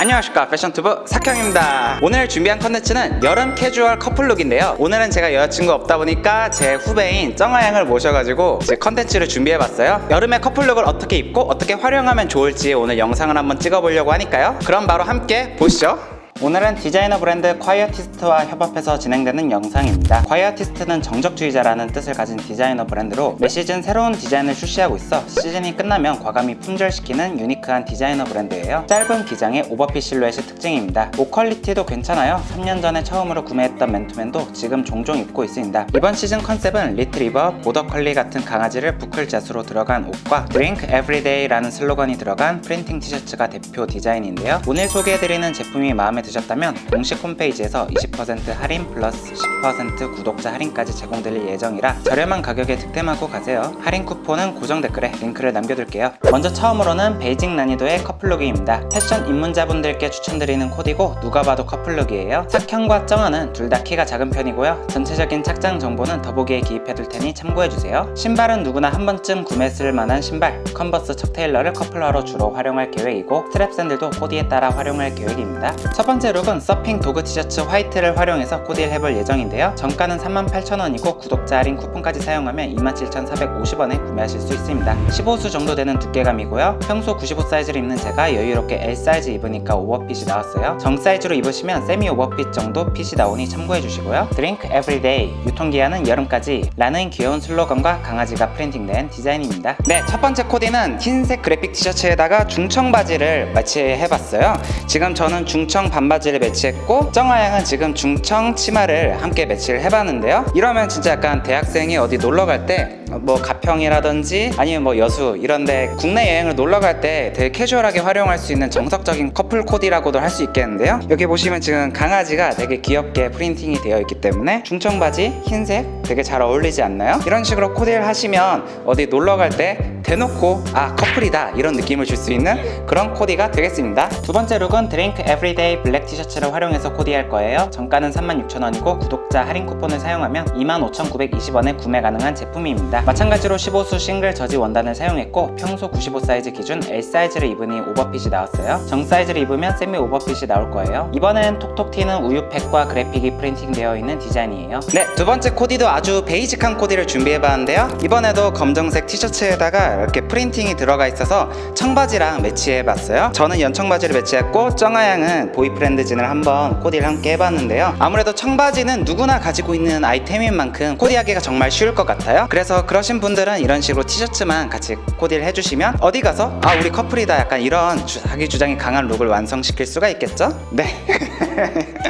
안녕하십니까 패션투브 사형입니다. 오늘 준비한 컨텐츠는 여름 캐주얼 커플룩인데요. 오늘은 제가 여자친구 없다 보니까 제 후배인 쩡아양을 모셔가지고 제 컨텐츠를 준비해봤어요. 여름에 커플룩을 어떻게 입고 어떻게 활용하면 좋을지 오늘 영상을 한번 찍어보려고 하니까요. 그럼 바로 함께 보시죠 오늘은 디자이너 브랜드 콰이어티스트와 협업해서 진행되는 영상입니다. 콰이어티스트는 정적주의자라는 뜻을 가진 디자이너 브랜드로 매 시즌 새로운 디자인을 출시하고 있어 시즌이 끝나면 과감히 품절시키는 유니크한 디자이너 브랜드예요. 짧은 기장의 오버핏 실루엣이 특징입니다. 옷 퀄리티도 괜찮아요. 3년 전에 처음으로 구매했던 맨투맨도 지금 종종 입고 있습니다. 이번 시즌 컨셉은 리트리버, 보더컬리 같은 강아지를 부클 자수로 들어간 옷과 Drink Everyday라는 슬로건이 들어간 프린팅 티셔츠가 대표 디자인인데요. 오늘 소개해드리는 제품이 마음에 드 셨다면 공식 홈페이지에서 20% 할인 플러스 10% 구독자 할인까지 제공될 예정이라 저렴한 가격에 득템하고 가세요. 할인 쿠폰은 고정 댓글에 링크를 남겨둘게요. 먼저 처음으로는 베이직 난이도의 커플룩입니다. 패션 입문자분들께 추천드리는 코디고 누가 봐도 커플룩이에요. 착형과 정화는 둘 다 키가 작은 편이고요. 전체적인 착장 정보는 더보기에 기입해둘 테니 참고해주세요. 신발은 누구나 한 번쯤 구매했을 만한 신발 컨버스 척 테일러를 커플러로 주로 활용할 계획이고 스트랩 샌들도 코디에 따라 활용할 계획입니다. 첫 번째 룩은 서핑 도그 티셔츠 화이트를 활용해서 코디를 해볼 예정인데요. 정가는 38,000원이고 구독자 할인 쿠폰까지 사용하면 27,450원에 구매하실 수 있습니다. 15수 정도 되는 두께감이고요. 평소 95 사이즈를 입는 제가 여유롭게 L 사이즈 입으니까 오버핏이 나왔어요. 정 사이즈로 입으시면 세미 오버핏 정도 핏이 나오니 참고해 주시고요. Drink Everyday 유통기한은 여름까지 라는 귀여운 슬로건과 강아지가 프린팅된 디자인입니다. 네, 첫 번째 코디는 흰색 그래픽 티셔츠에다가 중청 바지를 매치해봤어요. 지금 저는 중청 반바지를 매치했고 정아양은 지금 중청 치마를 함께 매치를 해봤는데요. 이러면 진짜 약간 대학생이 어디 놀러 갈 때 뭐 가평이라든지 아니면 뭐 여수 이런데 국내 여행을 놀러 갈 때 되게 캐주얼하게 활용할 수 있는 정석적인 커플 코디라고도 할 수 있겠는데요. 여기 보시면 지금 강아지가 되게 귀엽게 프린팅이 되어 있기 때문에 중청 바지 흰색 되게 잘 어울리지 않나요? 이런 식으로 코디를 하시면 어디 놀러 갈때 대놓고 아 커플이다 이런 느낌을 줄 수 있는 그런 코디가 되겠습니다. 두 번째 룩은 드링크 에브리데이 블랙 티셔츠를 활용해서 코디할 거예요. 정가는 36,000원이고 구독자 할인 쿠폰을 사용하면 25,920원에 구매 가능한 제품입니다. 마찬가지로 15수 싱글 저지 원단을 사용했고 평소 95 사이즈 기준 L 사이즈를 입으니 오버핏이 나왔어요. 정 사이즈를 입으면 세미 오버핏이 나올 거예요. 이번엔 톡톡 튀는 우유팩과 그래픽이 프린팅되어 있는 디자인이에요. 네, 두 번째 코디도 아주 베이직한 코디를 준비해봤는데요. 이번에도 검정색 티셔츠에다가 이렇게 프린팅이 들어가 있어서 청바지랑 매치해봤어요. 저는 연청바지를 매치했고 쩡아양은 보이프렌드 진을 한번 코디를 함께 해봤는데요. 아무래도 청바지는 누구나 가지고 있는 아이템인 만큼 코디하기가 정말 쉬울 것 같아요. 그래서 그러신 분들은 이런 식으로 티셔츠만 같이 코디를 해주시면 어디 가서 아 우리 커플이다 약간 이런 주- 자기 주장이 강한 룩을 완성시킬 수가 있겠죠? 네.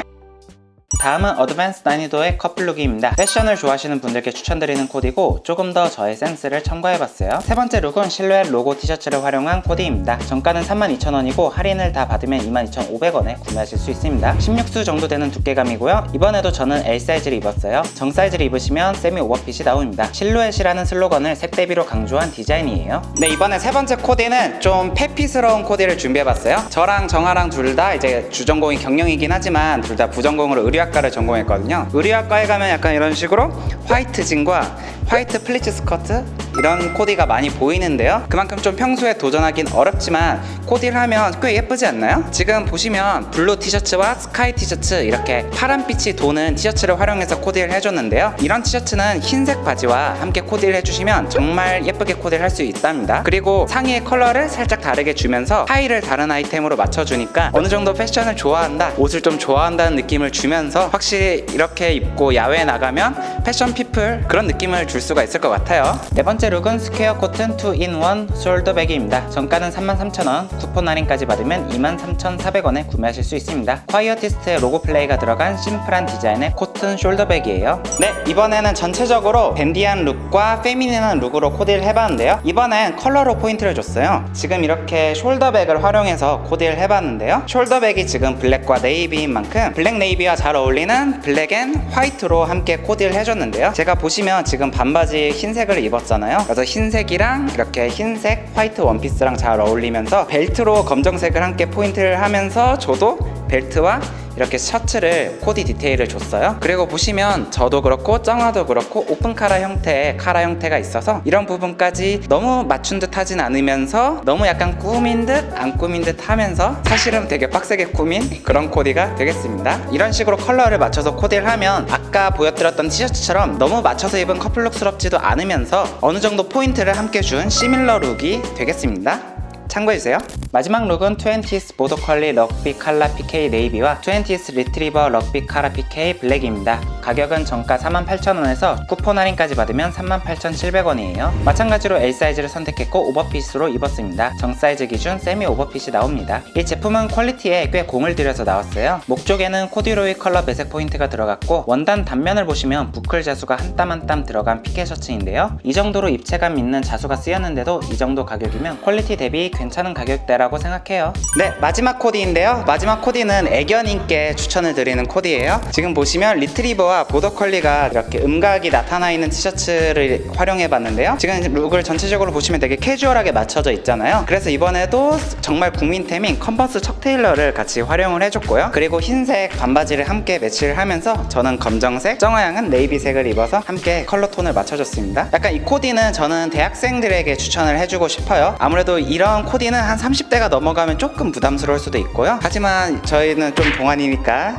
다음은 어드밴스 난이도의 커플룩입니다. 패션을 좋아하시는 분들께 추천드리는 코디고 조금 더 저의 센스를 첨가해봤어요. 세 번째 룩은 실루엣 로고 티셔츠를 활용한 코디입니다. 정가는 32,000원이고 할인을 다 받으면 22,500원에 구매하실 수 있습니다. 16수 정도 되는 두께감이고요. 이번에도 저는 L 사이즈를 입었어요. 정 사이즈를 입으시면 세미 오버핏이 나옵니다. 실루엣이라는 슬로건을 색 대비로 강조한 디자인이에요. 네 이번에 세 번째 코디는 좀 페피스러운 코디를 준비해봤어요. 저랑 정아랑 둘 다 이제 주전공이 경영이긴 하지만 둘 다 부전공으로 의류학 과를 전공했거든요. 의류학과에 가면 약간 이런 식으로 화이트 진과 화이트 플리츠 스커트 이런 코디가 많이 보이는데요. 그만큼 좀 평소에 도전하긴 어렵지만 코디를 하면 꽤 예쁘지 않나요? 지금 보시면 블루 티셔츠와 스카이 티셔츠 이렇게 파란빛이 도는 티셔츠를 활용해서 코디를 해줬는데요. 이런 티셔츠는 흰색 바지와 함께 코디를 해주시면 정말 예쁘게 코디를 할 수 있답니다. 그리고 상의의 컬러를 살짝 다르게 주면서 하의를 다른 아이템으로 맞춰주니까 어느 정도 패션을 좋아한다, 옷을 좀 좋아한다는 느낌을 주면서 확실히 이렇게 입고 야외에 나가면 패션 피플 그런 느낌을 줄 수가 있을 것 같아요. 네 번째 룩은 스퀘어 코튼 2in1 숄더 백입니다. 정가는 33,000원, 쿠폰 할인까지 받으면 23,400원에 구매하실 수 있습니다. 콰이어티스트의 로고 플레이가 들어간 심플한 디자인의 코튼 숄더백이에요. 네, 이번에는 전체적으로 댄디한 룩과 페미닌한 룩으로 코디를 해봤는데요. 이번엔 컬러로 포인트를 줬어요. 지금 이렇게 숄더백을 활용해서 코디를 해봤는데요. 숄더백이 지금 블랙과 네이비인 만큼 블랙 네이비와 잘 어울리는 블랙 앤 화이트로 함께 코디를 해줬는데요. 제가 보시면 지금 반바지 흰색을 입었잖아요. 그래서 흰색이랑 이렇게 흰색 화이트 원피스랑 잘 어울리면서 벨트로 검정색을 함께 포인트를 하면서 저도 벨트와 이렇게 셔츠를 코디 디테일을 줬어요. 그리고 보시면 저도 그렇고 쩡아도 그렇고 오픈 카라 형태의 카라 형태가 있어서 이런 부분까지 너무 맞춘 듯 하진 않으면서 너무 약간 꾸민 듯 안 꾸민 듯 하면서 사실은 되게 빡세게 꾸민 그런 코디가 되겠습니다. 이런 식으로 컬러를 맞춰서 코디를 하면 아까 보여드렸던 티셔츠처럼 너무 맞춰서 입은 커플룩스럽지도 않으면서 어느 정도 포인트를 함께 준 시밀러 룩이 되겠습니다. 참고해주세요. 마지막 룩은 20스 보더컬리 럭비 칼라 PK 네이비와 20스 리트리버 럭비 카라 PK 블랙입니다. 가격은 정가 48,000원에서 쿠폰 할인까지 받으면 38,700원이에요. 마찬가지로 L 사이즈를 선택했고 오버핏으로 입었습니다. 정 사이즈 기준 세미 오버핏이 나옵니다. 이 제품은 퀄리티에 꽤 공을 들여서 나왔어요. 목 쪽에는 코디로이 컬러 배색 포인트가 들어갔고 원단 단면을 보시면 부클 자수가 한 땀 한 땀 들어간 피케 셔츠인데요. 이 정도로 입체감 있는 자수가 쓰였는데도 이 정도 가격이면 퀄리티 대비 괜찮은 가격대라고 생각해요. 네, 마지막 코디인데요. 마지막 코디는 애견인께 추천을 드리는 코디예요. 지금 보시면 리트리버와 보더컬리가 이렇게 음각이 나타나 있는 티셔츠를 활용해 봤는데요. 지금 룩을 전체적으로 보시면 되게 캐주얼하게 맞춰져 있잖아요. 그래서 이번에도 정말 국민템인 컨버스 척 테일러를 같이 활용을 해줬고요. 그리고 흰색 반바지를 함께 매치를 하면서 저는 검정색, 정화양은 네이비색을 입어서 함께 컬러 톤을 맞춰줬습니다. 약간 이 코디는 저는 대학생들에게 추천을 해주고 싶어요. 아무래도 이런 코디는 한 30대가 넘어가면 조금 부담스러울 수도 있고요. 하지만 저희는 좀 동안이니까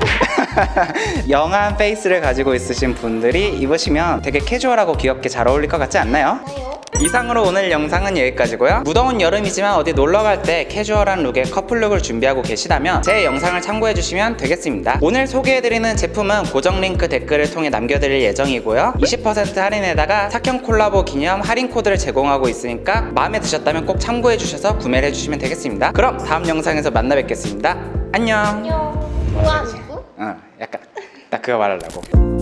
영한 페이스를 가지고 있으신 분들이 입으시면 되게 캐주얼하고 귀엽게 잘 어울릴 것 같지 않나요? 이상으로 오늘 영상은 여기까지고요. 무더운 여름이지만 어디 놀러 갈 때 캐주얼한 룩의 커플룩을 준비하고 계시다면 제 영상을 참고해 주시면 되겠습니다. 오늘 소개해드리는 제품은 고정 링크 댓글을 통해 남겨드릴 예정이고요. 20% 할인에다가 사형 콜라보 기념 할인 코드를 제공하고 있으니까 마음에 드셨다면 꼭 참고해 주셔서 구매를 해주시면 되겠습니다. 그럼 다음 영상에서 만나 뵙겠습니다. 안녕. 안녕. 우와 누구? 어, 약간 딱 그거 말하려고.